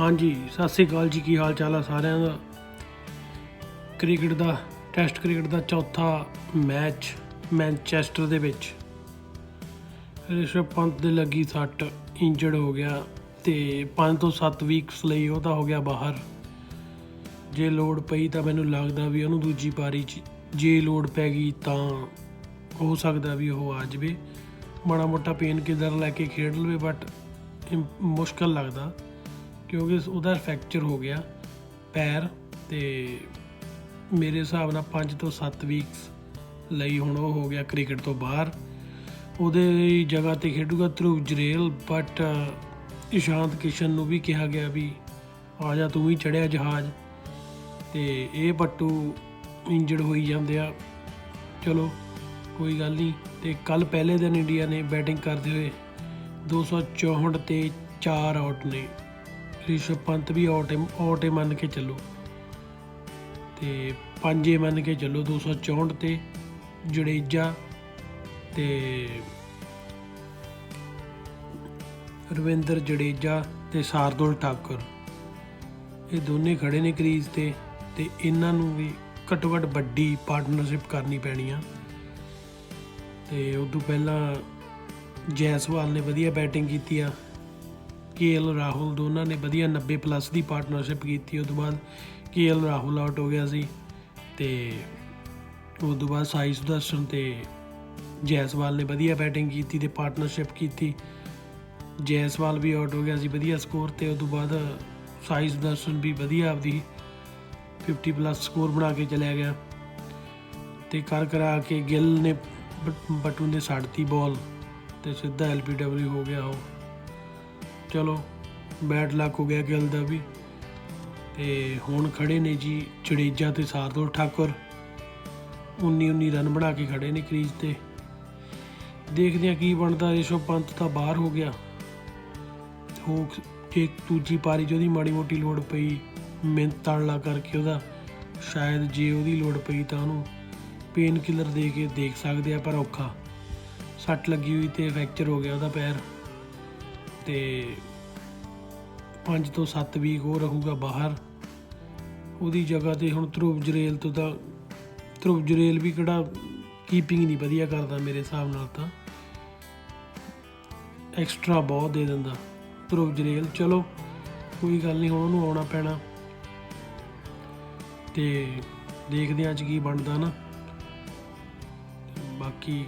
ਹਾਂਜੀ, ਸਤਿ ਸ੍ਰੀ ਅਕਾਲ ਜੀ, ਕੀ ਹਾਲ ਚਾਲ ਆ ਸਾਰਿਆਂ ਦਾ? ਕ੍ਰਿਕਟ ਦਾ, ਟੈਸਟ ਕ੍ਰਿਕਟ ਦਾ ਚੌਥਾ ਮੈਚ ਮੈਨਚੈਸਟਰ ਦੇ ਵਿੱਚ। ਰਿਸ਼ਭ ਪੰਤ ਦੇ ਲੱਗੀ ਸੱਟ, ਇੰਜਰਡ ਹੋ ਗਿਆ ਤੇ 5 ਤੋਂ 7 ਵੀਕਸ ਲਈ ਉਹ ਤਾਂ ਹੋ ਗਿਆ ਬਾਹਰ। ਜੇ ਲੋਡ ਪਈ ਤਾਂ ਮੈਨੂੰ ਲੱਗਦਾ ਵੀ ਉਹਨੂੰ ਦੂਜੀ ਪਾਰੀ 'ਚ, ਜੇ ਲੋਡ ਪੈ ਗਈ ਤਾਂ ਹੋ ਸਕਦਾ ਵੀ ਉਹ ਆ ਜਾਵੇ। ਮਾੜਾ ਮੋਟਾ ਪੇਨ ਕਿਲਰ ਲੈ ਕੇ ਖੇਡ ਲਵੇ ਬਟ ਮੁਸ਼ਕਲ ਲੱਗਦਾ। ਕਿਉਂਕਿ ਉਹਦਾ ਫ੍ਰੈਕਚਰ ਹੋ ਗਿਆ ਪੈਰ ਤੇ ਮੇਰੇ ਹਿਸਾਬ ਨਾਲ 5 ਤੋਂ 7 ਵੀਕਸ ਲਈ ਹੁਣ ਉਹ ਹੋ ਗਿਆ ਕ੍ਰਿਕਟ ਤੋਂ ਬਾਹਰ। ਉਹਦੇ ਜਗ੍ਹਾ ਤੇ ਖੇਡੂਗਾ ਧਰੁਵ ਜਰੇਲ ਬਟ ਇਸ਼ਾਂਤ ਕਿਸ਼ਨ ਨੂੰ ਵੀ ਕਿਹਾ ਗਿਆ ਵੀ ਆ ਜਾ ਤੂੰ ਵੀ ਚੜਿਆ ਜਹਾਜ਼। ਤੇ ਇਹ ਪੱਟੂ ਇੰਜਰਡ ਹੋਈ ਜਾਂਦੇ ਆ। ਚਲੋ, ਕੋਈ ਗੱਲ ਨਹੀਂ। ਤੇ ਕੱਲ ਪਹਿਲੇ ਦਿਨ ਇੰਡੀਆ ਨੇ ਬੈਟਿੰਗ ਕਰਦੇ ਹੋਏ 264 ਤੇ 4 ਆਊਟ ਨੇ। ਰਿਸ਼ਵ ਪੰਤ ਵੀ ਆਊਟ ਆਊਟ ਹੀ ਮੰਨ ਕੇ ਚੱਲੋ। ਤੇ ਪੰਜੇ ਮੰਨ ਕੇ ਚੱਲੋ 264 ਤੇ ਜੜੇਜਾ ਤੇ ਰਵਿੰਦਰ ਜੜੇਜਾ ਤੇ ਸਾਰਦੁਲ ਠਾਕੁਰ। ਇਹ ਦੋਨੇ ਖੜੇ ਨੇ ਕਰੀਜ਼ ਤੇ ਤੇ ਇਹਨਾਂ ਨੂੰ ਵੀ ਘੱਟੋ ਘੱਟ ਵੱਡੀ ਪਾਰਟਨਰਸ਼ਿਪ ਕਰਨੀ ਪੈਣੀ ਆ। ਤੇ ਉਸ ਤੋਂ ਪਹਿਲਾਂ ਜੈਸਵਾਲ ਨੇ ਵਧੀਆ ਬੈਟਿੰਗ ਕੀਤੀ ਆ। ਕੇਐਲ ਰਾਹੁਲ ਦੋਨਾਂ ਨੇ ਵਧੀਆ 90 ਪਲੱਸ ਦੀ ਪਾਰਟਨਰਸ਼ਿਪ ਕੀਤੀ ਉਸ ਤੋਂ ਬਾਅਦ ਕੇਐਲ ਰਾਹੁਲ ਆਊਟ ਹੋ ਗਿਆ ਸੀ ਤੇ ਉਸ ਤੋਂ ਬਾਅਦ ਸਾਈ ਸੁਦਰਸ਼ਨ ਤੇ ਜੈਸਵਾਲ ਨੇ ਵਧੀਆ ਬੈਟਿੰਗ ਕੀਤੀ ਤੇ ਪਾਰਟਨਰਸ਼ਿਪ ਕੀਤੀ। ਜੈਸਵਾਲ ਵੀ ਆਊਟ ਹੋ ਗਿਆ ਸੀ, ਵਧੀਆ ਸਕੋਰ ਤੇ ਉਸ ਤੋਂ ਬਾਅਦ ਸਾਈ ਸੁਦਰਸ਼ਨ ਵੀ ਵਧੀਆ ਆਪਦੀ 50 ਪਲੱਸ ਸਕੋਰ ਬਣਾ ਕੇ ਚਲਿਆ ਗਿਆ ਤੇ ਕਰ ਕਰਾ ਕੇ ਗਿੱਲ ਨੇ ਬ- ਬਟੂ ਨੇ ਛੱਡਤੀ ਬਾਲ ਤੇ ਸਿੱਧਾ ਐਲਪੀਡਬਲਿਊ ਹੋ ਗਿਆ ਉਹ। ਚਲੋ ਬੈਡ ਲੱਕ ਹੋ ਗਿਆ ਗਿੱਲ ਦਾ ਵੀ। ਤੇ ਹੁਣ ਖੜੇ ਨੇ ਜੀ ਜਡੇਜਾ ਤੇ ਸਾਰਦੁਲ ਠਾਕੁਰ। 19 19 ਰਨ ਬਣਾ ਕੇ ਖੜੇ ਨੇ ਕ੍ਰੀਜ਼ ਤੇ। ਦੇਖਦੇ ਆ ਕੀ ਬਣਦਾ ਰਿਸ਼ਵ ਪੰਤ ਤਾਂ ਬਾਹਰ ਹੋ ਗਿਆ। ਹੋ ਜੇ ਦੂਜੀ ਪਾਰੀ 'ਚ ਉਹਦੀ ਮਾੜੀ ਮੋਟੀ ਲੋੜ ਪਈ, ਮਿਹਨਤ ਤੜਲਾ ਕਰਕੇ ਉਹਦਾ। ਸ਼ਾਇਦ ਜੇ ਉਹਦੀ ਲੋੜ ਪਈ ਤਾਂ ਉਹਨੂੰ ਪੇਨ ਕਿਲਰ ਦੇ ਕੇ ਦੇਖ ਸਕਦੇ ਆ ਪਰ ਔਖਾ। ਸੱਟ ਲੱਗੀ ਹੋਈ ਤੇ ਫ੍ਰੈਕਚਰ ਹੋ ਗਿਆ ਉਹਦਾ ਪੈਰ। ਤੇ 5 ਤੋਂ 7 ਵੀਕ ਉਹ ਰਹੂਗਾ ਬਾਹਰ। ਉਹਦੀ ਜਗ੍ਹਾ ਤੇ ਹੁਣ ਧਰੁਵ ਜਰੇਲ ਤੋਂ ਤਾਂ ਧਰੁਵ ਜਰੇਲ ਵੀ ਕਿਹੜਾ ਕੀਪਿੰਗ ਨਹੀਂ ਵਧੀਆ ਕਰਦਾ ਮੇਰੇ ਹਿਸਾਬ ਨਾਲ ਤਾਂ। ਐਕਸਟਰਾ ਬਹੁਤ ਦੇ ਦਿੰਦਾ ਧਰੁਵ ਜਰੇਲ। ਚਲੋ, ਕੋਈ ਗੱਲ ਨਹੀਂ, ਹੁਣ ਉਹਨੂੰ ਆਉਣਾ ਪੈਣਾ। ਤੇ ਦੇਖਦੇ ਹਾਂ ਅੱਜ ਕੀ ਬਣਦਾ ਨਾ। ਬਾਕੀ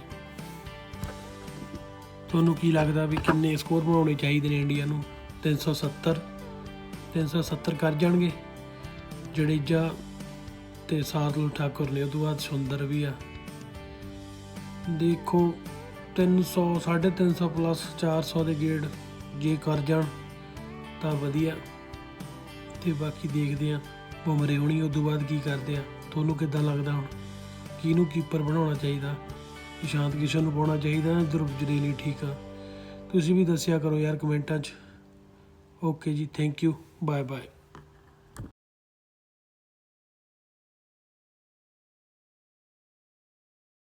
ਤੁਹਾਨੂੰ ਕੀ ਲੱਗਦਾ ਵੀ ਕਿੰਨੇ ਸਕੋਰ ਬਣਾਉਣੇ ਚਾਹੀਦੇ ਨੇ ਇੰਡੀਆ ਨੂੰ? 370 370 ਕਰ ਜਾਣਗੇ। ਜਡੇਜਾ ਤੇ ਸਾਰਦੁਲ ਠਾਕੁਰ ਨੇ ਉਹ ਤੋਂ ਬਾਅਦ ਸੁੰਦਰ ਵੀ ਆ। ਦੇਖੋ 300 350 ਪਲੱਸ 400 ਦੇ ਗੇੜ ਜੇ ਕਰ ਜਾਣ, ਤਾਂ ਵਧੀਆ। ਤੇ ਬਾਕੀ ਦੇਖਦੇ ਆ, ਬੁਮਰੇ ਹੋਣੀ ਉਸ ਤੋਂ ਬਾਅਦ ਕੀ ਕਰਦੇ ਆ। ਤੁਹਾਨੂੰ ਕਿੱਦਾਂ ਲੱਗਦਾ ਹੁਣ? ਕਿਹਨੂੰ ਕੀਪਰ ਬਣਾਉਣਾ ਚਾਹੀਦਾ? ਇਸ਼ਾਂਤ ਕਿਸ਼ਨ ਨੂੰ ਪਾਉਣਾ ਚਾਹੀਦਾ ਜਾਂ ਧਰੁਵ ਜਰੇਲੀ ਠੀਕ ਆ। ਤੁਸੀਂ ਵੀ ਦੱਸਿਆ ਕਰੋ ਯਾਰ ਕਮੈਂਟਾਂ 'ਚ। ਓਕੇ ਜੀ ਥੈਂਕ ਯੂ ਬਾਏ ਬਾਏ